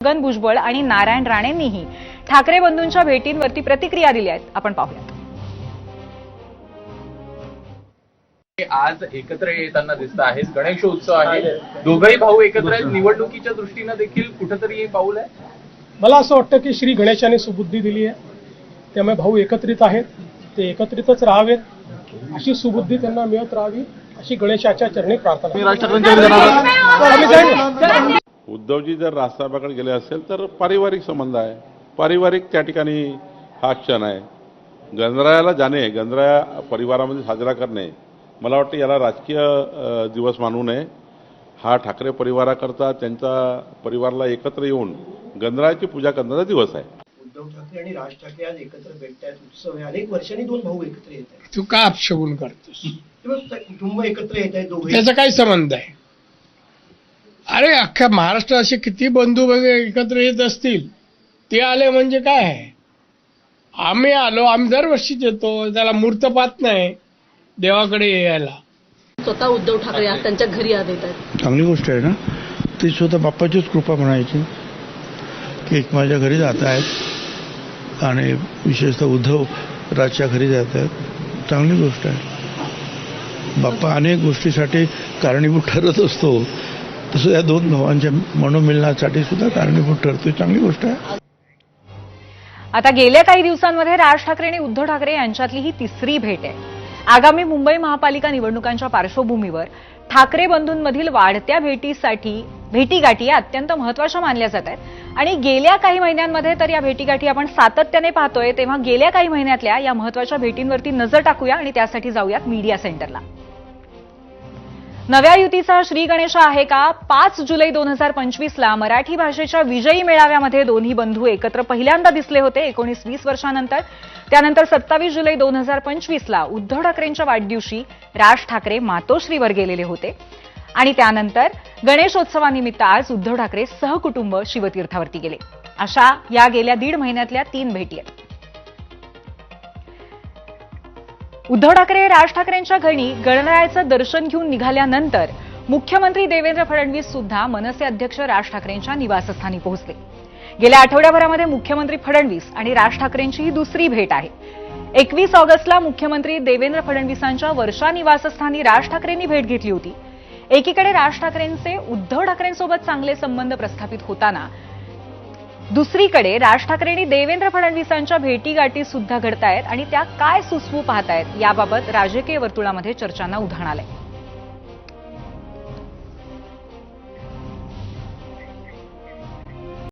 छगन भुजबळ आणि नारायण राणेंनीही ठाकरे बंधूंच्या भेटींवरती प्रतिक्रिया दिल्या आहेत. आपण पाहूयात. ते आज एकत्र येताना दिसत आहेत गणेशोत्सव आहे. दोघही भाऊ एकत्र आहेत. निवडणुकीच्या दृष्टीनं देखील कुठंतरी हे पाऊल आहे? मला असं वाटतं की श्री गणेशाने सुबुद्धी दिली आहे. त्यामुळे भाऊ एकत्रित आहेत. ते एकत्रितच राहावेत. अशी सुबुद्धी त्यांना मिळत राहावी अशी गणेशाच्या चरणी प्रार्थना. उद्धवजी जर राजसाहेबाकडे गेले असेल तर पारिवारिक संबंध आहे. पारिवारिक त्या ठिकाणी हा क्षण आहे. गणरायाला जाणे गणराया परिवारामध्ये साजरा करणे मला वाटतं याला राजकीय दिवस मानू नये. हा ठाकरे परिवाराकरता त्यांचा परिवाराला एकत्र येऊन गणरायाची पूजा करण्याचा दिवस आहे. उद्धव ठाकरे आणि राज ठाकरे आज एकत्र भेटतायत उत्सव आहे. अनेक वर्षांनी दोन भाऊ एकत्र येत आहेत. तू का अपशगुन करतोस? कुटुंब एकत्र येत दोघे त्याचा काय संबंध आहे. अरे अख्ख्या महाराष्ट्रात असे किती बंधू वगैरे एकत्र येत असतील? ते आले म्हणजे काय? आहे आम्ही आलो आम्ही दरवर्षीच येतो त्याला मूर्त पाहत नाही देवाकडे यायला. स्वतः उद्धव ठाकरे आज त्यांच्या घरी आज येत आहेत. चांगली गोष्ट आहे ना? ती सुद्धा बाप्पाचीच कृपा म्हणायची की एक माझ्या घरी जात आहेत. आणि विशेषतः उद्धव राजच्या घरी जात आहेत. चांगली गोष्ट आहे. बाप्पा अनेक गोष्टीसाठी कारणीभूत ठरत असतो. तसं या दोन भावांच्या मनोमिलनासाठी सुद्धा कारणीभूत ठरतो चांगली गोष्ट आहे. आता गेल्या काही दिवसांमध्ये राज ठाकरे आणि उद्धव ठाकरे यांच्यातली ही तिसरी भेट आहे. आगामी मुंबई महापालिका निवडणुकांच्या पार्श्वभूमीवर ठाकरे बंधूंमधील वाढत्या भेटीसाठी भेटीगाठी या अत्यंत महत्त्वाच्या मानल्या जात आहेत. आणि गेल्या काही महिन्यांमध्ये तर या भेटीगाठी आपण सातत्याने पाहतोय तेव्हा गेल्या काही महिन्यातल्या या महत्त्वाच्या भेटींवरती नजर टाकूया आणि त्यासाठी जाऊयात मीडिया सेंटरला. नव्या युतीचा श्री गणेश आहे का? पाच जुलै दोन हजार पंचवीसला मराठी भाषेच्या विजयी मेळाव्यामध्ये दोन्ही बंधू एकत्र पहिल्यांदा दिसले होते एकोणीस वीस वर्षानंतर. त्यानंतर सत्तावीस जुलै दोन हजार पंचवीसला उद्धव ठाकरेंच्या वाढदिवशी राज ठाकरे मातोश्रीवर गेलेले होते. आणि त्यानंतर गणेशोत्सवानिमित्त आज उद्धव ठाकरे सहकुटुंब शिवतीर्थावरती गेले. अशा या गेल्या दीड महिन्यातल्या तीन भेटी आहेत. उद्धव ठाकरे राज ठाकरेंच्या घरी गणरायाचं दर्शन घेऊन निघाल्यानंतर मुख्यमंत्री देवेंद्र फडणवीस सुद्धा मनसे अध्यक्ष राज ठाकरेंच्या निवासस्थानी पोहोचले. गेल्या आठवड्याभरामध्ये मुख्यमंत्री फडणवीस आणि राज ठाकरेंची ही दुसरी भेट आहे. एकवीस ऑगस्टला मुख्यमंत्री देवेंद्र फडणवीसांच्या वर्षा निवासस्थानी राज ठाकरेंनी भेट घेतली होती. एकीकडे राज ठाकरेंचे उद्धव ठाकरेंसोबत चांगले संबंध प्रस्थापित होताना दुसरीकडे राज ठाकरेंनी देवेंद्र फडणवीसांच्या भेटीगाठी सुद्धा घडतायत आणि त्या काय सुचवू पाहतायत याबाबत राजकीय वर्तुळामध्ये चर्चांना उधाण आलंय.